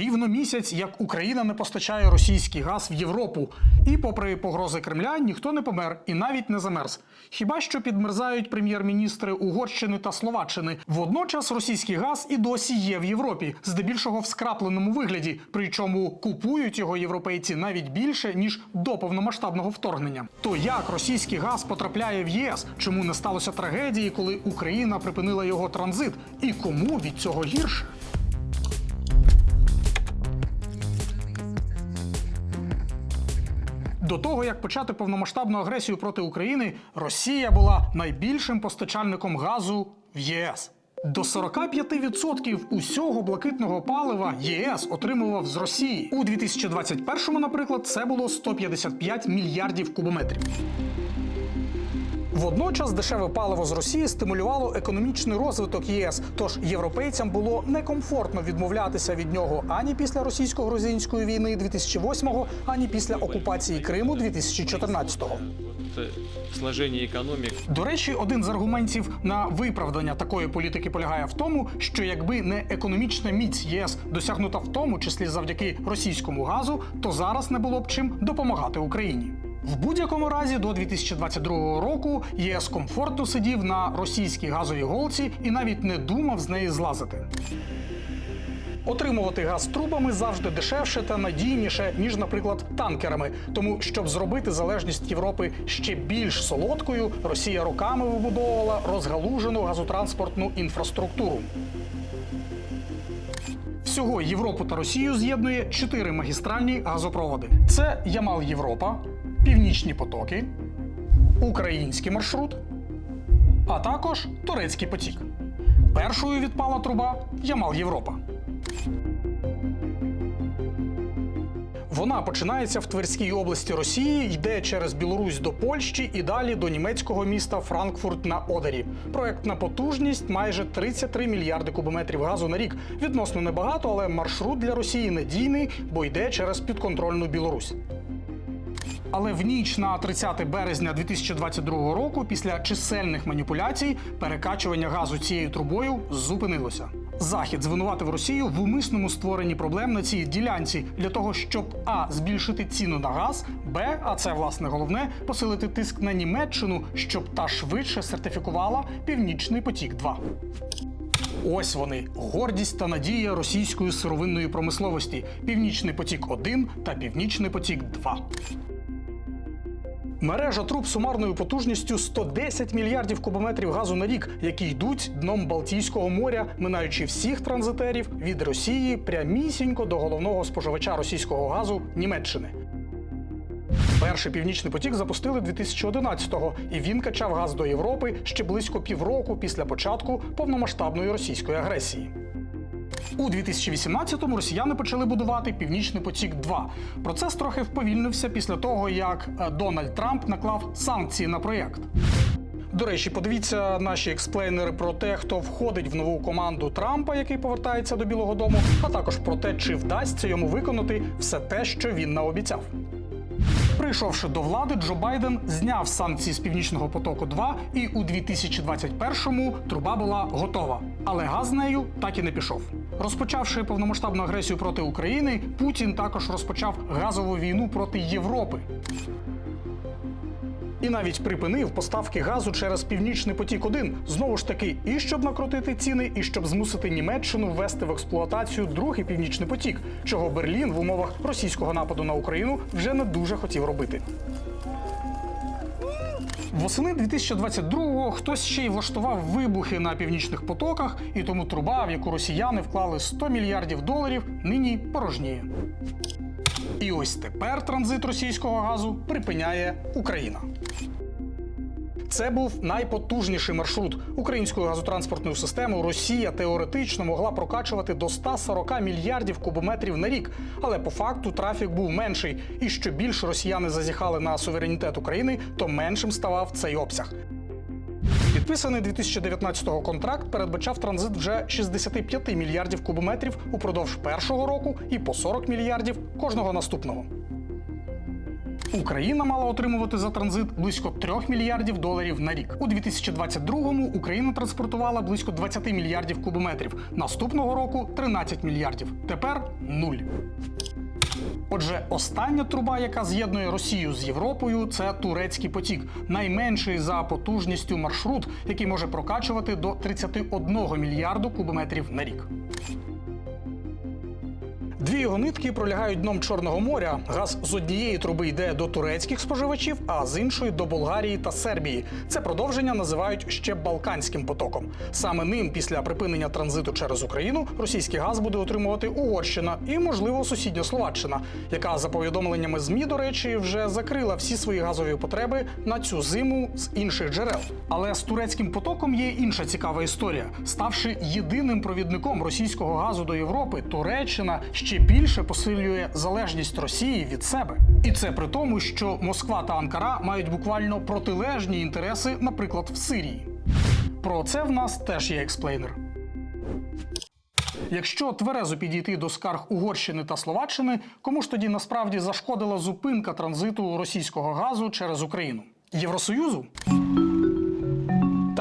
Рівно місяць, як Україна не постачає російський газ в Європу. І, попри погрози Кремля, ніхто не помер і навіть не замерз. Хіба що підмерзають прем'єр-міністри Угорщини та Словаччини. Водночас російський газ і досі є в Європі, здебільшого в скрапленому вигляді. Причому купують його європейці навіть більше ніж до повномасштабного вторгнення. То як російський газ потрапляє в ЄС? Чому не сталося трагедії, коли Україна припинила його транзит? І кому від цього гірше? До того як почати повномасштабну агресію проти України, Росія була найбільшим постачальником газу в ЄС. До 45% усього блакитного палива ЄС отримував з Росії. У 2021-му, наприклад, це було 155 мільярдів кубометрів. Водночас дешеве паливо з Росії стимулювало економічний розвиток єС. Тож європейцям було некомфортно відмовлятися від нього ані після російсько-грузинської війни 2008-го, ані після окупації Криму 2014-го. Вот, э, сложение экономик До речі, один з аргументів на виправдання такої політики полягає в тому, що якби не економічна міць ЄС досягнута в тому числі завдяки російському газу, то зараз не було б чим допомагати Україні. В будь-якому разі до 2022 року ЄС комфортно сидів на російській газовій голці і навіть не думав з неї злазити. Отримувати газ трубами завжди дешевше та надійніше, ніж, наприклад, танкерами. Тому, щоб зробити залежність Європи ще більш солодкою, Росія роками вибудовувала розгалужену газотранспортну інфраструктуру. Всього Європу та Росію з'єднує чотири магістральні газопроводи: це Ямал Європа, Північні потоки, Український маршрут, а також Турецький потік. Першою відпала труба Ямал Європа. Вона починається в Тверській області Росії, йде через Білорусь до Польщі і далі до німецького міста Франкфурт на Одері. Проектна потужність майже 33 мільярди кубометрів газу на рік. Відносно небагато, але маршрут для Росії надійний, бо йде через підконтрольну Білорусь. Але в ніч на 30 березня 2022 року, після чисельних маніпуляцій, перекачування газу цією трубою зупинилося. Захід звинуватив Росію в умисному створенні проблем на цій ділянці для того, щоб а збільшити ціну на газ, б, а це власне головне, посилити тиск на Німеччину, щоб та швидше сертифікувала Північний потік 2 Ось вони гордість та надія російської сировинної промисловості. Північний потік 1 та Північний потік 2 Мережа труб сумарною потужністю 110 мільярдів кубометрів газу на рік, які йдуть дном Балтійського моря, минаючи всіх транзитерів від Росії прямісінько до головного споживача російського газу Німеччини. Перший північний потік запустили 2011-го, і він качав газ до Європи ще близько півроку після початку повномасштабної російської агресії. У 2018-му росіяни почали будувати Північний потік 2 Процес трохи вповільнився після того, як е, Дональд Трамп наклав санкції на проєкт. До речі, подивіться наші експлейнери про те, хто входить в нову команду Трампа, який повертається до Білого Дому, а також про те, чи вдасться йому виконати все те, що він наобіцяв. Прийшовши до влади, Джо Байден зняв санкції з північного потоку 2 і у 2021-му труба була готова, але газ нею так і не пішов. Розпочавши повномасштабну агресію проти України, Путін також розпочав газову війну проти Європи. І навіть припинив поставки газу через північний потік 1 знову ж таки, і щоб накрутити ціни, і щоб змусити Німеччину ввести в експлуатацію другий північний потік, чого Берлін в умовах російського нападу на Україну вже не дуже хотів робити. Восени 2022-го хтось ще й влаштував вибухи на північних потоках, і тому труба, в яку росіяни вклали 100 мільярдів доларів, нині порожніє. І ось тепер транзит російського газу припиняє Україна. Це був найпотужніший маршрут українською газотранспортною системою. Росія теоретично могла прокачувати до 140 мільярдів кубометрів на рік, але по факту трафік був менший. І що більше росіяни зазіхали на суверенітет України, то меншим ставав цей обсяг. Підписаний 2019-го контракт передбачав транзит вже 65 мільярдів кубометрів упродовж першого року і по 40 мільярдів кожного наступного. Україна мала отримувати за транзит близько 3 мільярдів доларів на рік. У 2022-му Україна транспортувала близько 20 мільярдів кубометрів. Наступного року 13 мільярдів. Тепер нуль. Отже, остання труба, яка з'єднує Росію з Європою, це турецький потік, найменший за потужністю маршрут, який може прокачувати до 31 мільярду кубометрів на рік. Дві його нитки пролягають дном Чорного моря. Газ з однієї труби йде до турецьких споживачів, а з іншої до Болгарії та Сербії. Це продовження називають ще Балканським потоком. Саме ним, після припинення транзиту через Україну, російський газ буде отримувати Угорщина і, можливо, сусідня Словаччина, яка за повідомленнями змі, до речі, вже закрила всі свої газові потреби на цю зиму з інших джерел. Але з турецьким потоком є інша цікава історія. Ставши єдиним провідником російського газу до Європи, Туреччина ще більше посилює залежність Росії від себе. І це при тому, що Москва та Анкара мають буквально протилежні інтереси, наприклад, в Сирії. Про це в нас теж є експлейнер. Якщо тверезо підійти до скарг Угорщини та Словаччини, кому ж тоді насправді зашкодила зупинка транзиту російського газу через Україну? Євросоюзу?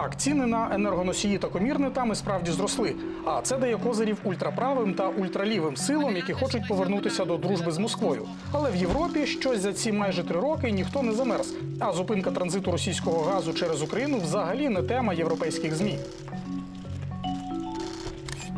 Так, ціни на енергоносії та комірне там і справді зросли. А це дає козирів ультраправим та ультралівим силам, які хочуть повернутися до дружби з Москвою. Але в Європі щось за ці майже три роки ніхто не замерз. А зупинка транзиту російського газу через Україну взагалі не тема європейських змі.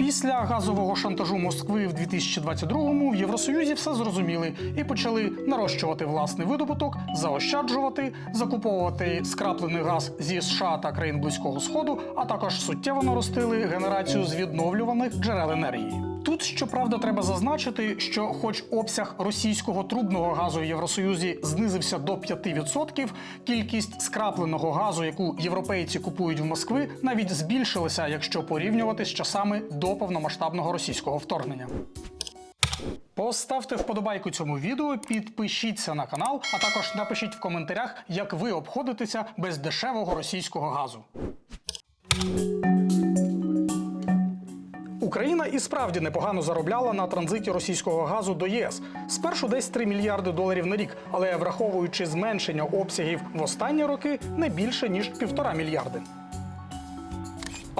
Після газового шантажу Москви в 2022-му в Євросоюзі все зрозуміли і почали нарощувати власний видобуток, заощаджувати, закуповувати скраплений газ зі США та країн Близького Сходу, а також суттєво наростили генерацію з відновлюваних джерел енергії. Тут щоправда треба зазначити, що, хоч обсяг російського трубного газу в Євросоюзі знизився до 5%, кількість скрапленого газу, яку європейці купують в Москви, навіть збільшилася, якщо порівнювати з часами до повномасштабного російського вторгнення. Поставте вподобайку цьому відео, підпишіться на канал, а також напишіть в коментарях, як ви обходитеся без дешевого російського газу. Україна і справді непогано заробляла на транзиті російського газу до ЄС. Спершу десь 3 мільярди доларів на рік, але враховуючи зменшення обсягів в останні роки, не більше ніж півтора мільярди.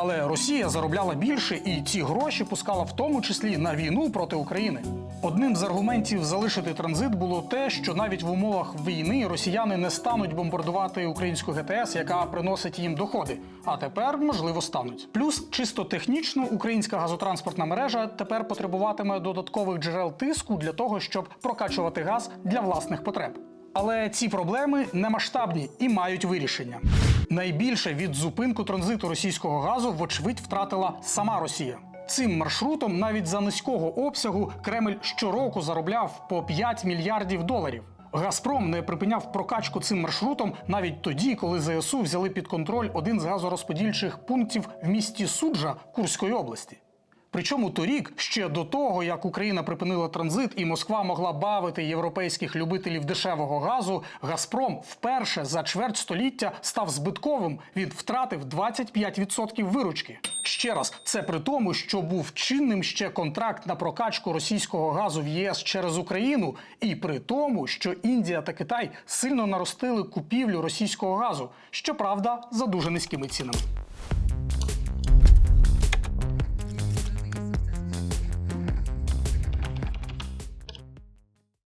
Але Росія заробляла більше, і ці гроші пускала в тому числі на війну проти України. Одним з аргументів залишити транзит було те, що навіть в умовах війни росіяни не стануть бомбардувати українську ГТС, яка приносить їм доходи. А тепер, можливо, стануть. Плюс, чисто технічно, українська газотранспортна мережа тепер потребуватиме додаткових джерел тиску для того, щоб прокачувати газ для власних потреб. Але ці проблеми не масштабні і мають вирішення. Найбільше від зупинку транзиту російського газу, вочевидь, втратила сама Росія. Цим маршрутом навіть за низького обсягу Кремль щороку заробляв по 5 мільярдів доларів. Газпром не припиняв прокачку цим маршрутом навіть тоді, коли ЗСУ взяли під контроль один з газорозподільчих пунктів в місті Суджа Курської області. Причому торік, ще до того, як Україна припинила транзит і Москва могла бавити європейських любителів дешевого газу, Газпром вперше за чверть століття став збитковим. Він втратив 25% виручки. Ще раз, це при тому, що був чинним ще контракт на прокачку російського газу в ЄС через Україну, і при тому, що Індія та Китай сильно наростили купівлю російського газу, щоправда, за дуже низькими цінами.